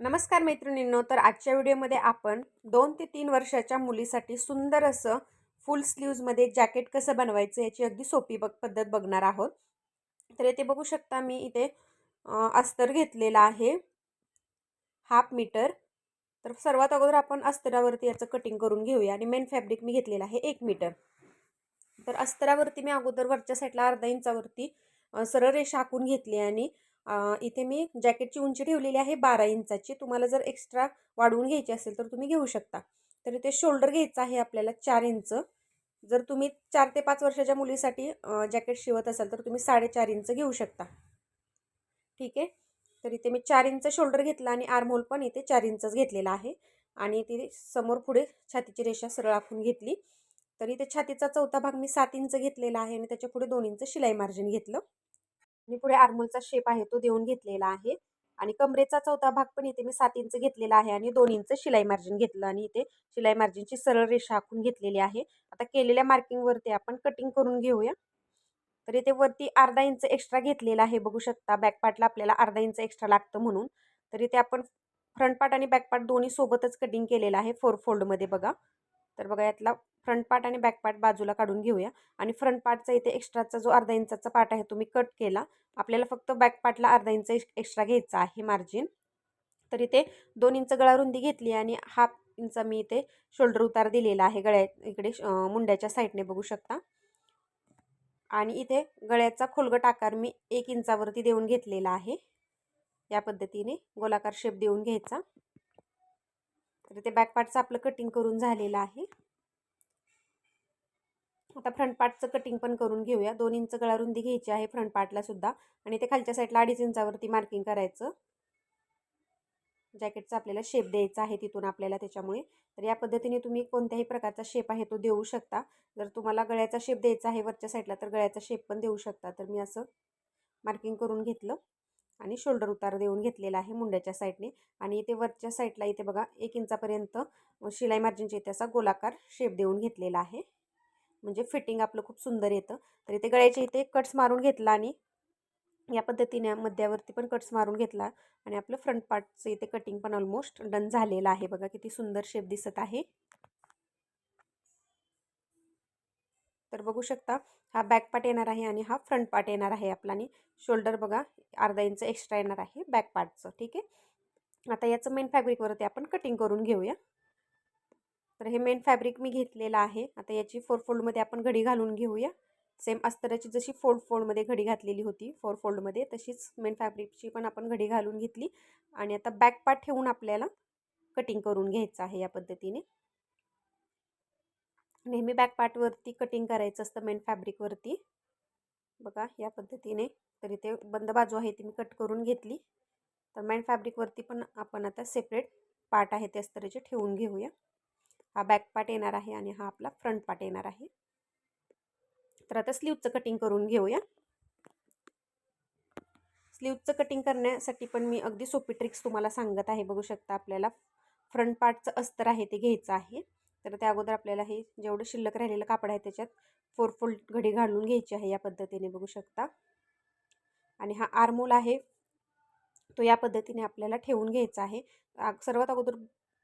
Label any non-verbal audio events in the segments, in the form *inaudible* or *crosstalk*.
नमस्कार मैत्रिणींनो तर आजच्या व्हिडिओमध्ये आपण दोन ते तीन वर्षाच्या मुलीसाठी सुंदर असं फुल स्लीव्जमध्ये जॅकेट कसं बनवायचं याची अगदी सोपी बघ पद्धत बघणार आहोत. तर येथे बघू शकता मी इथे अस्तर घेतलेला आहे. Half metre. तर सर्वात अगोदर आपण अस्तरावरती याचं कटिंग करून घेऊया आणि मेन फॅब्रिक मी घेतलेलं आहे एक मीटर. तर अस्तरावरती मी अगोदर वरच्या साईडला अर्धा इंचावरती सरळ रेषा आखून घेतली आणि इथे मी जॅकेटची उंची ठेवलेली आहे बारा इंचाची. तुम्हाला जर एक्स्ट्रा वाढवून घ्यायची असेल तर तुम्ही घेऊ शकता. तर इथे शोल्डर घ्यायचं आहे आपल्याला चार इंच. जर तुम्ही चार ते पाच वर्षाच्या मुलीसाठी जॅकेट शिवत असाल तर तुम्ही साडेचार इंच घेऊ शकता. ठीक आहे? तर इथे मी चार इंच शोल्डर घेतला आणि आर्महोल पण इथे चार इंचच घेतलेला आहे. आणि ते समोर पुढे छातीची रेषा सरळ आखून घेतली. तर इथे छातीचा चौथा भाग मी सात इंच घेतलेला आहे आणि त्याच्या पुढे दोन इंच शिलाई मार्जिन घेतलं. आणि पुढे आर्मोलचा शेप आहे तो देऊन घेतलेला आहे. आणि कमरेचा चौथा भाग पण इथे मी सात इंच घेतलेला आहे आणि दोन इंच शिलाई मार्जिन घेतलं आणि इथे शिलाई मार्जिनची सरळ रेषा आखून घेतलेली आहे. आता केलेल्या मार्किंगवरती आपण कटिंग करून घेऊया. तर इथे वरती अर्धा इंच एक्स्ट्रा घेतलेला आहे बघू शकता. बॅकपार्टला आपल्याला अर्धा इंच एक्स्ट्रा लागतं म्हणून. तर इथे आपण फ्रंट पार्ट आणि बॅक पार्ट दोन्ही सोबतच कटिंग केलेलं आहे फोर फोल्डमध्ये बघा. तर बघा यातला फ्रंट पार्ट आणि बॅक पार्ट बाजूला काढून घेऊया. आणि फ्रंट पार्टचा इथे एक्स्ट्राचा जो अर्धा इंचाचा पार्ट आहे तो मी कट केला. आपल्याला फक्त बॅक पार्टला अर्धा इंच एक्स्ट्रा घ्यायचा आहे मार्जिन तर इथे दोन इंच गळा रुंदी घेतली आणि हाफ इंच मी इथे शोल्डर उतार दिलेला आहे गळ्या इकडे मुंड्याच्या साईडने बघू शकता. आणि इथे गळ्याचा खोलगट आकार मी एक इंचावरती देऊन घेतलेला आहे. या पद्धतीने गोलाकार शेप देऊन घ्यायचा. तर ते बॅक पार्टचं आपलं कटिंग करून झालेलं आहे. आता फ्रंट पार्टचं कटिंग पण करून घेऊया. दोन इंच गळा रुंदी घ्यायची आहे फ्रंट पार्टला सुद्धा. आणि ते खालच्या साईडला अडीच इंचावरती मार्किंग करायचं. जॅकेटचा आपल्याला शेप द्यायचा आहे तिथून आपल्याला त्याच्यामुळे. तर या पद्धतीने तुम्ही कोणत्याही प्रकारचा शेप आहे तो देऊ शकता. जर तुम्हाला गळ्याचा शेप द्यायचा आहे वरच्या साईडला तर गळ्याचा शेप पण देऊ शकता. तर मी असं मार्किंग करून घेतलं. आणि शोल्डर उतार देऊन घेतलेला आहे मुंड्याच्या साईडने. आणि इथे वरच्या साईडला इथे बघा एक इंचापर्यंत शिलाई मार्जिनच्या इथे असा गोलाकार शेप देऊन घेतलेला आहे. म्हणजे फिटिंग आपलं खूप सुंदर येतं. तर इथे गळ्याच्या इथे कट्स मारून घेतला आणि या पद्धतीने मध्यावरती पण कट्स मारून घेतला. आणि आपलं फ्रंट पार्टचं इथे कटिंग पण ऑलमोस्ट डन झालेलं आहे. बघा किती सुंदर शेप दिसत आहे. तर बघू शकता हा बॅक पार्ट येणार आहे आणि हा फ्रंट पार्ट येणार आहे आपला आणि शोल्डर बघा अर्धा इंच एक्स्ट्रा येणार आहे बॅक पार्टचं ठीक आहे? आता याचं मेन फॅब्रिकवरती आपण कटिंग करून घेऊया. तर हे मेन फॅब्रिक मी घेतलेलं आहे. आता याची फोर फोल्डमध्ये आपण घडी घालून घेऊया. सेम अस्तराची जशी फोल्ड फोल्डमध्ये घडी घातलेली होती फोर फोल्डमध्ये तशीच मेन फॅब्रिकची पण आपण घडी घालून घेतली. आणि आता बॅक पार्ट ठेवून आपल्याला कटिंग करून घ्यायचं आहे या पद्धतीने. नेहमी बॅक पार्टवरती कटिंग करायचं असतं मेन फॅब्रिकवरती बघा या पद्धतीने. तर इथे बंद बाजू आहे ती मी कट करून घेतली. तर मेन फॅब्रिकवरती पण आपण आता सेपरेट पार्ट आहे त्या अस्तराचे ठेवून घेऊया. हा बॅक पार्ट येणार आहे आणि हा आपला फ्रंट पार्ट येणार आहे. तर आता स्लीवचं कटिंग करून घेऊया. स्लीवचं कटिंग करण्यासाठी पण मी अगदी सोपी ट्रिक्स तुम्हाला सांगत आहे. बघू शकता आपल्याला फ्रंट पार्टचं अस्तर आहे ते घ्यायचं आहे. तर त्या अगोदर आपल्याला हे जेवढं शिल्लक राहिलेलं कापड आहे त्याच्यात फोर फोल्ड घडी घालून घ्यायची आहे या पद्धतीने बघू शकता. आणि हा आर्मोल आहे तो या पद्धतीने आपल्याला ठेवून घ्यायचा आहे. सर्वात अगोदर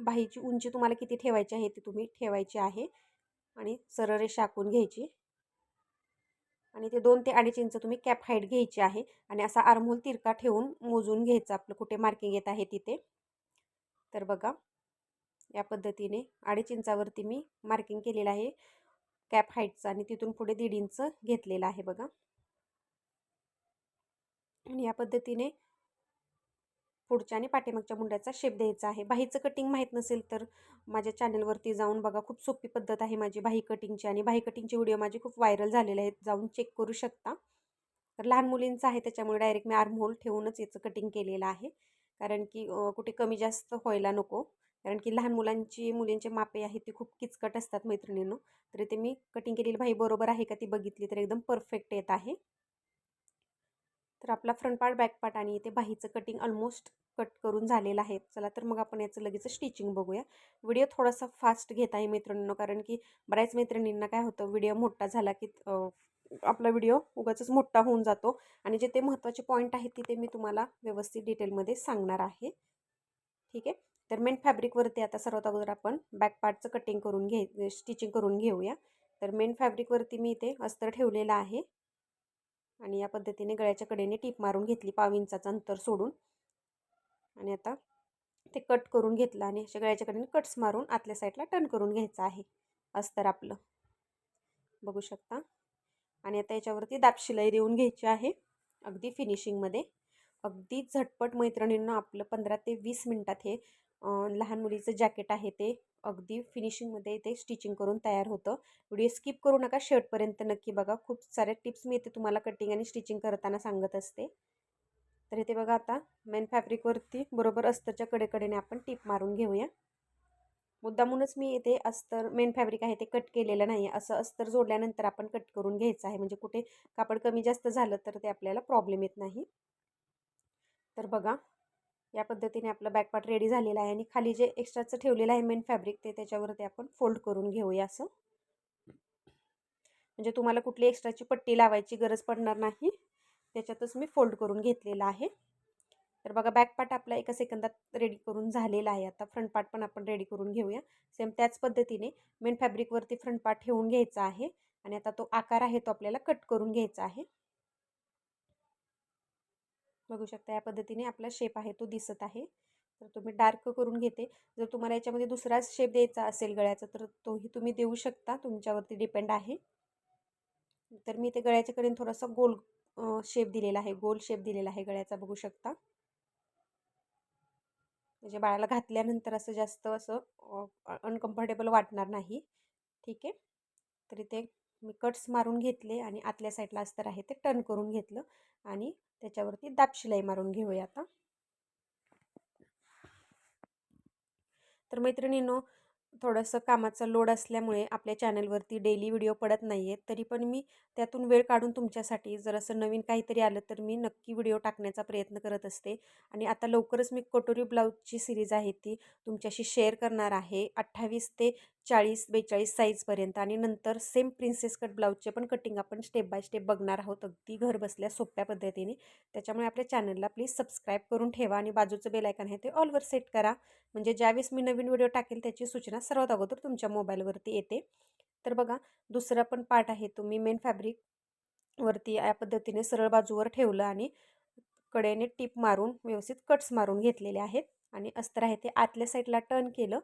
बाहीची उंची तुम्हाला किती ठेवायची आहे ती तुम्ही ठेवायची आहे. आणि सरळ रेषा आखून घ्यायची. आणि ते दोन ते अडीच इंच तुम्ही कॅप हाईट घ्यायची आहे. आणि असा आरमोल तिरका ठेवून मोजून घ्यायचा. आपलं कुठे मार्किंग येत आहे तिथे. तर बघा. या पद्धतीने अडीच इंचावरती मी मार्किंग केलेलं आहे. कॅप हाईटचं आणि तिथून पुढे दीड इंच घेतलेलं आहे बघा. आणि या पद्धतीने पुढच्या आणि पाठीमागच्या मुंड्याचा शेप द्यायचा आहे. बाहीचं कटिंग माहीत नसेल तर माझ्या चॅनलवरती जाऊन बघा. खूप सोपी पद्धत आहे माझी बाही कटिंगची आणि बाही कटिंगचे व्हिडिओ माझे खूप व्हायरल झालेले आहेत. जाऊन चेक करू शकता. तर लहान मुलींचं आहे त्याच्यामुळे डायरेक्ट मी आर्म होल ठेवूनच याचं कटिंग केलेलं आहे. कारण की कुठे कमी जास्त व्हायला नको. कारण की लहान मुलांची मुलींचे मापे आहेत ती खूप किचकट असतात मैत्रिणींनो. तर ते मी कटिंग केलेली भाई बरोबर आहे का ती बघितली तर एकदम परफेक्ट येत आहे. तर आपला फ्रंट पार्ट बॅक पार्ट आणि इथे बाहीचं कटिंग ऑलमोस्ट कट करून झालेलं आहे. चला तर मग आपण याचं लगेच स्टिचिंग बघूया. व्हिडिओ थोडासा फास्ट घेत आहे मैत्रिणींनो कारण की बऱ्याच मैत्रिणींना काय होतं व्हिडिओ मोठा झाला की आपला व्हिडिओ उगाच मोठा होऊन जातो. आणि जे ते महत्त्वाचे पॉईंट आहेत तिथे मी तुम्हाला व्यवस्थित डिटेलमध्ये सांगणार आहे. ठीक आहे? तर मेन फॅब्रिकवरती आता सर्वात अगोदर आपण बॅक पार्टचं कटिंग करून घे स्टिचिंग करून घेऊया. तर मेन फॅब्रिकवरती मी इथे अस्तर ठेवलेलं आहे. आणि या पद्धतीने गळ्याच्या कडेने टीप मारून घेतली पाव इंचाचं अंतर सोडून. आणि आता ते कट करून घेतलं आणि अशा गळ्याच्या कडेने कट्स मारून आतल्या साईडला टर्न करून घ्यायचं आहे अस्तर आपलं. बघू शकता. आणि आता याच्यावरती दाबशिलाई देऊन घ्यायची आहे अगदी फिनिशिंगमध्ये अगदी झटपट मैत्रिणींना आपलं पंधरा ते वीस मिनटात हे लहान मुलीचं जॅकेट आहे ते अगदी फिनिशिंगमध्ये ते स्टिचिंग करून तयार होतं. व्हिडिओ स्किप करू नका शेवटपर्यंत नक्की बघा. खूप साऱ्या टिप्स मी इथे तुम्हाला कटिंग आणि स्टिचिंग करताना सांगत असते. तर इथे बघा आता मेन फॅब्रिकवरती बरोबर अस्तरच्या कडेकडेने आपण टिप मारून घेऊया. मुद्दामूनच मी इथे अस्तर मेन फॅब्रिक आहे ते कट केलेलं नाही असं अस्तर जोडल्यानंतर आपण कट करून घ्यायचं आहे. म्हणजे कुठे कापड कमी जास्त झालं तर ते आपल्याला प्रॉब्लेम येत नाही. तर बघा या पद्धतीने आपलं बॅकपार्ट रेडी झालेलं आहे आणि खाली जे एक्स्ट्राचं ठेवलेलं आहे मेन फॅब्रिक ते त्याच्यावरती आपण फोल्ड करून घेऊया असं. म्हणजे तुम्हाला कुठली एक्स्ट्राची पट्टी लावायची गरज पडणार नाही. त्याच्यातच मी फोल्ड करून घेतलेला आहे. तर बघा बॅक पार्ट आपला एका सेकंदात रेडी करून झालेला आहे. आता फ्रंट पार्ट पण आपण रेडी करून घेऊया. सेम त्याच पद्धतीने मेन फॅब्रिकवरती फ्रंट पार्ट ठेवून घ्यायचा आहे. आणि आता तो आकार आहे तो आपल्याला कट करून घ्यायचा आहे. बघू शकता या पद्धतीने आपला शेप आहे तो दिसत आहे. तर तुम्ही डार्क करून घेते. जर तुम्हाला याच्यामध्ये दुसराच शेप द्यायचा असेल गळ्याचा तर तोही तुम्ही देऊ शकता. तुमच्यावरती डिपेंड आहे. तर मी ते गळ्याच्या कडेने थोडासा गोल शेप दिलेला आहे. गोल शेप दिलेला आहे गळ्याचा बघू शकता. म्हणजे बाळाला घातल्यानंतर असं जास्त असं अनकम्फर्टेबल वाटणार नाही. ठीक आहे? तर इथे मी कट्स मारून घेतले आणि आतल्या साईडला अस्तर आहे ते टर्न करून घेतलं आणि त्याच्यावरती दाब शिलाई मारून घेऊया आता. तर मैत्रिणींनो थोडंसं कामाचा लोड असल्यामुळे आपल्या चॅनलवरती डेली व्हिडिओ पडत नाही आहेत तरी पण मी त्यातून वेळ काढून तुमच्यासाठी जर असं नवीन काहीतरी आलं तर मी नक्की व्हिडिओ टाकण्याचा प्रयत्न करत असते. आणि आता लवकरच मी कटोरी ब्लाऊजची सिरीज आहे ती तुमच्याशी शेअर करणार आहे. अठ्ठावीस ते चाळीस बेचाळीस साईजपर्यंत आणि नंतर सेम प्रिन्सेस कट ब्लाऊजचे पण कटिंग आपण स्टेप बाय स्टेप बघणार आहोत. अगदी घर बसल्या सोप्या पद्धतीने. त्याच्यामुळे आपल्या चॅनलला प्लीज सबस्क्राईब करून ठेवा आणि बाजूचं बेलायकन आहे ते ऑलवर सेट करा. म्हणजे ज्यावेळेस मी नवीन व्हिडिओ टाकेल त्याची सूचना सर्वात अगोदर तुमच्या मोबाईलवरती येते. तर बघा दुसरा पण पार्ट आहे. तुम्ही मेन फॅब्रिक वरती या पद्धतीने सरळ बाजूवर ठेवलं आणि कडेने टीप मारून व्यवस्थित कट्स मारून घेतलेले आहेत. आणि अस्तर आहे ते आतल्या साईडला टर्न केलं.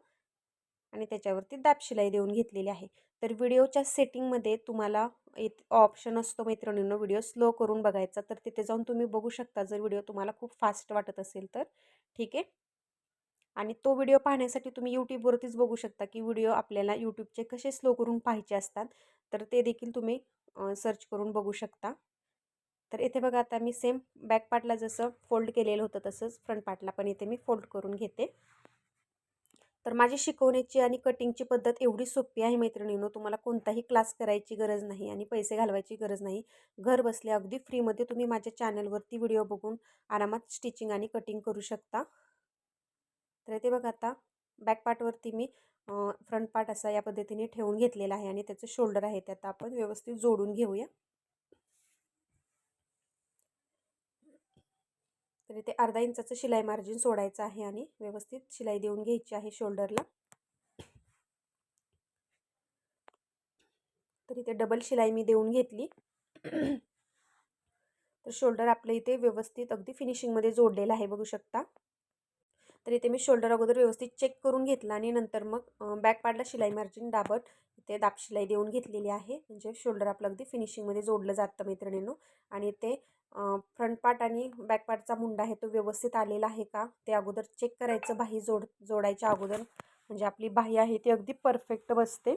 आणि त्याच्यावरती दाब शिलाई देऊन घेतलेली आहे. तर व्हिडिओच्या सेटिंगमध्ये तुम्हाला एक ऑप्शन असतो मैत्रिणींनो व्हिडिओ स्लो करून बघायचा. तर तिथे जाऊन तुम्ही बघू शकता जर व्हिडिओ तुम्हाला खूप फास्ट वाटत असेल तर. ठीक आहे? आणि तो व्हिडिओ पाहण्यासाठी तुम्ही यूट्यूबवरतीच बघू शकता की व्हिडिओ आपल्याला यूट्यूबचे कसे स्लो करून पाहायचे असतात. तर ते देखील तुम्ही सर्च करून बघू शकता. तर इथे बघा आता मी सेम बॅक पार्टला जसं फोल्ड केलेलं होतं तसंच फ्रंट पार्टला पण इथे मी फोल्ड करून घेते. तर माझी शिकवण्याची आणि कटिंगची पद्धत एवढी सोपी आहे मैत्रिणींनो तुम्हाला कोणताही क्लास करायची गरज नाही आणि पैसे घालवायची गरज नाही. घर बसल्या अगदी फ्रीमध्ये तुम्ही माझ्या चॅनलवरती व्हिडिओ बघून आरामात स्टिचिंग आणि कटिंग करू शकता. तर ते बघा आता बॅक पार्टवरती मी फ्रंट पार्ट असा या पद्धतीने ठेवून घेतलेला आहे आणि त्याचं शोल्डर आहे ते आता आपण व्यवस्थित जोडून घेऊया. तर इथे अर्धा इंचाचं शिलाई मार्जिन सोडायचं आहे आणि व्यवस्थित शिलाई देऊन घ्यायची आहे शोल्डरला तर इथे डबल शिलाई मी देऊन घेतली. तर शोल्डर आपलं इथे व्यवस्थित अगदी फिनिशिंगमध्ये जोडलेलं आहे बघू शकता. तर इथे मी शोल्डर अगोदर व्यवस्थित चेक करून घेतला आणि नंतर मग बॅक पार्टला शिलाई मार्जिन दाबत इथे दाब शिलाई देऊन घेतलेली आहे. म्हणजे शोल्डर आपलं अगदी फिनिशिंगमध्ये जोडलं जातं मैत्रिणींनो. आणि ते फ्रंट पार्ट आणि बॅक पार्टचा मुंडा आहे तो व्यवस्थित आलेला आहे का? ते अगोदर चेक करायचं बाही जोड जोडायच्या अगोदर. म्हणजे आपली बाही आहे ती अगदी परफेक्ट बसते.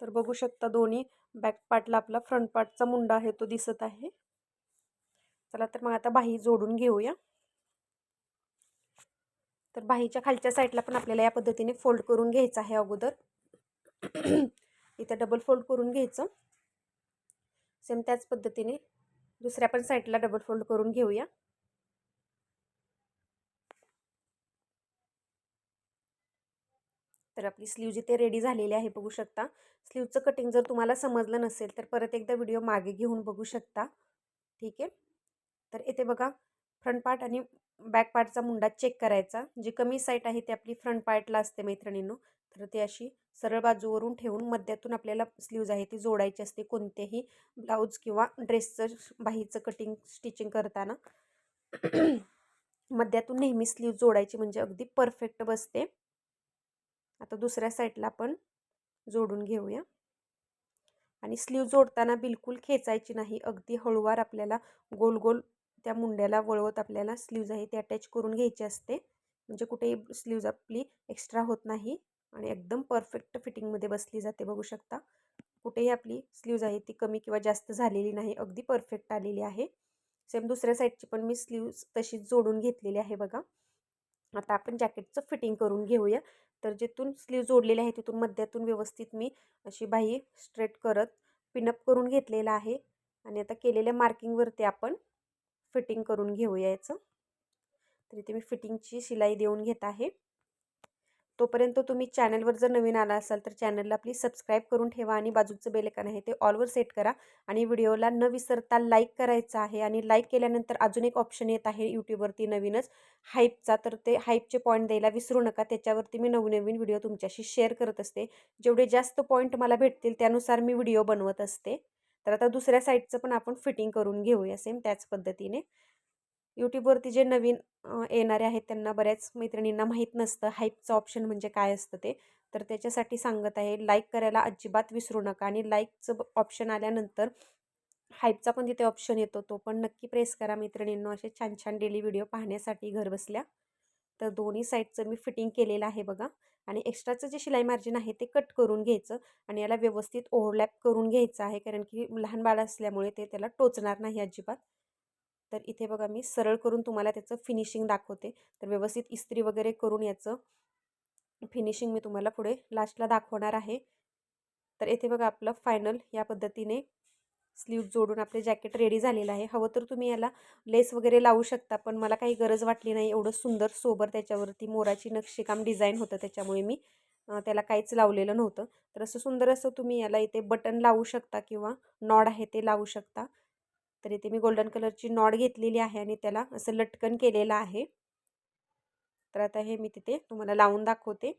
तर बघू शकता दोन्ही बॅक पार्टला आपला फ्रंट पार्टचा मुंडा आहे तो दिसत आहे. चला तर मग आता बाही जोडून घेऊया. तर बाहीच्या खालच्या साईडला पण आपल्याला या पद्धतीने फोल्ड करून घ्यायचं आहे अगोदर. *clears throat* इथं डबल फोल्ड करून घ्यायचं. सेम त्याच पद्धतीने दुसऱ्या पण साईडला डबल फोल्ड करून घेऊया. तर आपली स्लीव जिथे रेडी झालेली आहे बघू शकता. स्लीवचं कटिंग जर तुम्हाला समजलं नसेल तर परत एकदा व्हिडिओ मागे घेऊन बघू शकता. ठीक आहे? तर येथे बघा फ्रंट पार्ट आणि बॅक पार्टचा मुंडा चेक करायचा. जी कमी साईट आहे ती आपली फ्रंट पार्टला असते मैत्रिणींनो. तर ती अशी सरळ बाजूवरून ठेवून मध्यातून आपल्याला स्लीव्ज आहे ती जोडायची असते कोणतेही ब्लाऊज किंवा ड्रेसचं बाहीचं कटिंग स्टिचिंग करताना. मध्यातून नेहमी स्लीव जोडायची म्हणजे अगदी परफेक्ट बसते. आता दुसऱ्या साईडला आपण जोडून घेऊया. आणि स्लीव जोडताना बिलकुल खेचायची नाही. अगदी हळूवार आपल्याला गोल गोल त्या मुंड्याला वळवत आपल्याला स्लीव्ज आहे ते अटॅच करून घ्यायची असते. म्हणजे कुठेही स्लीव्ज आपली एक्स्ट्रा होत नाही आणि एकदम परफेक्ट फिटिंगमध्ये बसली जाते बघू शकता. कुठेही आपली स्लीव्ज आहे ती कमी किंवा जास्त झालेली नाही अगदी परफेक्ट आलेली आहे. सेम दुसऱ्या साईडची पण मी स्लीव्ज तशीच जोडून घेतलेली आहे बघा. आता आपण जॅकेटचं फिटिंग करून घेऊया. तर जिथून स्लीव जोडलेले आहे तिथून मध्यातून व्यवस्थित मी अशी बाही स्ट्रेट करत पिनअप करून घेतलेला आहे. आणि आता केलेल्या मार्किंगवरती आपण फिटिंग करून घेऊया याचं तर इथे मी फिटिंगची शिलाई देऊन घेत आहे. तोपर्यंत तुम्ही चॅनलवर जर नवीन आला असाल तर चॅनलला प्लीज सबस्क्राईब करून ठेवा आणि बाजूचं बेलेकन आहे ते ऑलवर सेट करा. आणि व्हिडिओला न विसरता लाईक करायचं आहे आणि लाईक केल्यानंतर अजून एक ऑप्शन येत आहे यूट्यूबवरती नवीनच. हाईपचा तर ते हाईपचे पॉईंट द्यायला विसरू नका. त्याच्यावरती मी नवनवीन व्हिडिओ तुमच्याशी शेअर करत असते. जेवढे जास्त पॉईंट मला भेटतील त्यानुसार मी व्हिडिओ बनवत असते. तर आता दुसऱ्या साईडचं पण आपण फिटिंग करून घेऊया सेम त्याच पद्धतीने. यूट्यूबवरती जे नवीन येणारे आहेत त्यांना बऱ्याच मैत्रिणींना माहीत नसतं हाईपचं ऑप्शन म्हणजे काय असतं ते. तर त्याच्यासाठी सांगत आहे लाईक करायला अजिबात विसरू नका आणि लाईकचं ऑप्शन आल्यानंतर हाईपचा पण तिथे ऑप्शन येतो तो पण नक्की प्रेस करा मैत्रिणींनो. असे छान छान डेली व्हिडिओ पाहण्यासाठी घरबसल्या. तर दोन्ही साईडचं मी फिटिंग केलेलं आहे बघा. आणि एक्स्ट्राचं जे शिलाई मार्जिन आहे ते कट करून घ्यायचं आणि याला व्यवस्थित ओव्हरलॅप करून घ्यायचं आहे कारण की लहान बाळ असल्यामुळे ते त्याला टोचणार नाही अजिबात. तर इथे बघा मी सरळ करून तुम्हाला त्याचं फिनिशिंग दाखवते. तर व्यवस्थित इस्त्री वगैरे करून याचं फिनिशिंग मी तुम्हाला पुढे लास्टला दाखवणार आहे. तर इथे बघा आपलं फायनल या पद्धतीने स्लीव जोडून आपले जॅकेट रेडी झालेलं आहे. हवं तर तुम्ही याला लेस वगैरे लावू शकता पण मला काही गरज वाटली नाही. एवढं सुंदर सोबर त्याच्यावरती मोराची नक्षीकाम डिझाईन होतं त्याच्यामुळे मी त्याला काहीच लावलेलं नव्हतं. तर असं सुंदर असं तुम्ही याला इथे बटन लावू शकता किंवा नॉड आहे ते लावू शकता. तर इथे मी गोल्डन कलरची नॉड घेतलेली आहे आणि त्याला असं लटकन केलेलं आहे. तर आता हे मी तिथे तुम्हाला लावून दाखवते.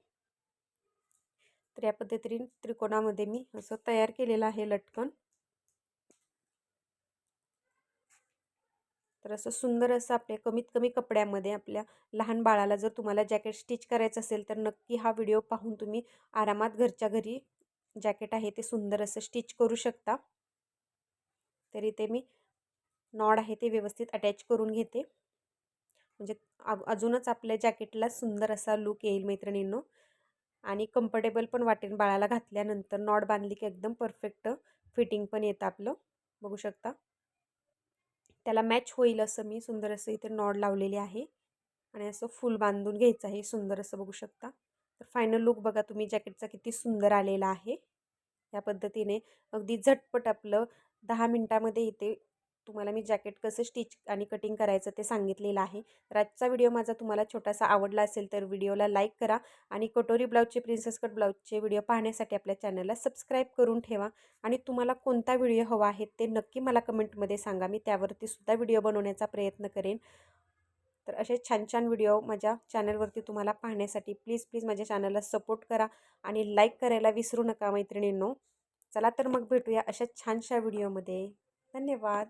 तर या पद्धतीने त्रिकोणामध्ये मी असं तयार केलेलं आहे लटकन. तर असं सुंदर असं आपल्या कमीत कमी कपड्यामध्ये आपल्या लहान बाळाला जर तुम्हाला जॅकेट स्टिच करायचं असेल तर नक्की हा व्हिडिओ पाहून तुम्ही आरामात घरच्या घरी जॅकेट आहे ते सुंदर असं स्टिच करू शकता. तर इथे मी नॉड आहे ते व्यवस्थित अटॅच करून घेते. म्हणजे अजूनच आपल्या जॅकेटला सुंदर असा लुक येईल मैत्रिणींनो. आणि कम्फर्टेबल पण वाटेल बाळाला घातल्यानंतर. नॉड बांधली की एकदम परफेक्ट फिटिंग पण येतं आपलं. बघू शकता. त्याला मॅच होईल असं मी सुंदर असं इथे नॉड लावलेले आहे. आणि असं फुल बांधून घ्यायचं आहे सुंदर असं बघू शकता. तर फायनल लुक बघा तुम्ही जॅकेटचा किती सुंदर आलेला आहे. या पद्धतीने अगदी झटपट आपलं दहा मिनटामध्ये इथे तुम्हाला मी जॅकेट कसं स्टिच आणि कटिंग करायचं ते सांगितलेलं आहे. तर आजचा व्हिडिओ माझा तुम्हाला छोटासा आवडला असेल तर व्हिडिओला लाईक करा आणि कटोरी ब्लाऊजचे प्रिन्सेस कट ब्लाऊजचे व्हिडिओ पाहण्यासाठी आपल्या चॅनलला सबस्क्राईब करून ठेवा. आणि तुम्हाला कोणता व्हिडिओ हवा आहे ते नक्की मला कमेंटमध्ये सांगा. मी त्यावरती सुद्धा व्हिडिओ बनवण्याचा प्रयत्न करेन. तर असे छान छान व्हिडिओ माझ्या चॅनलवरती तुम्हाला पाहण्यासाठी प्लीज प्लीज माझ्या चॅनलला सपोर्ट करा आणि लाईक करायला विसरू नका मैत्रिणींनो. चला तर मग भेटूया अशा छानशा व्हिडिओमध्ये. धन्यवाद.